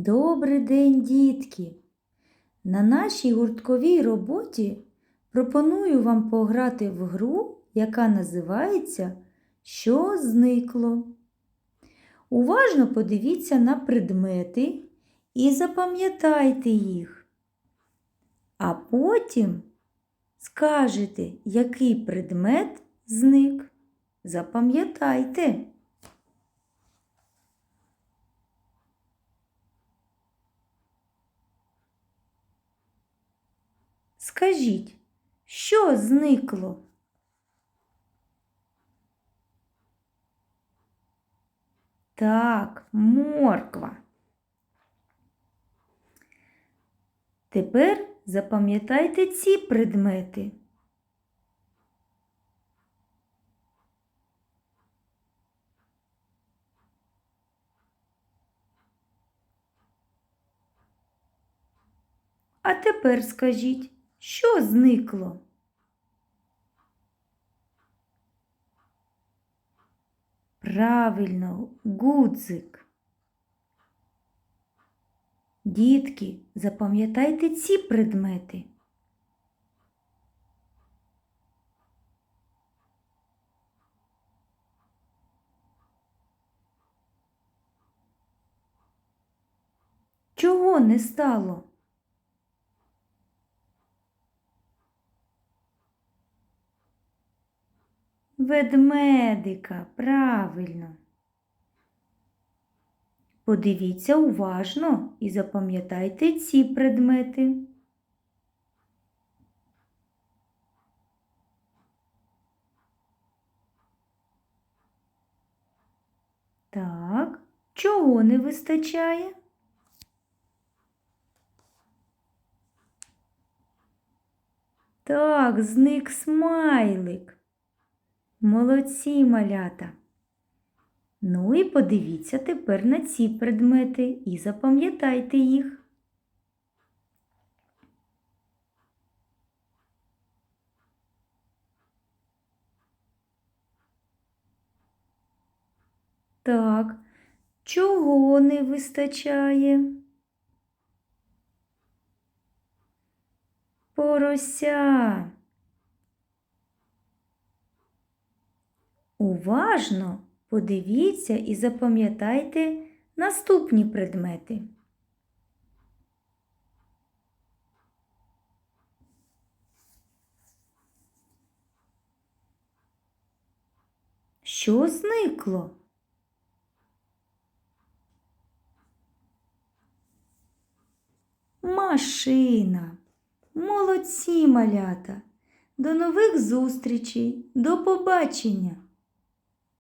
Добрий день, дітки! На нашій гуртковій роботі пропоную вам пограти в гру, яка називається Що зникло. Уважно подивіться на предмети і запам'ятайте їх. А потім скажете, який предмет зник. Запам'ятайте. Скажіть, що зникло? Так, морква. Тепер запам'ятайте ці предмети. А тепер скажіть, що зникло? Правильно, гудзик. Дітки, запам'ятайте ці предмети. Чого не стало? Ведмедика, правильно. Подивіться уважно і запам'ятайте ці предмети. Так, чого не вистачає? Так, зник смайлик. Молодці малята. Ну і подивіться тепер на ці предмети і запам'ятайте їх. Так, чого не вистачає? Порося. Уважно подивіться і запам'ятайте наступні предмети. Що зникло? Машина. Молодці малята. До нових зустрічей. До побачення!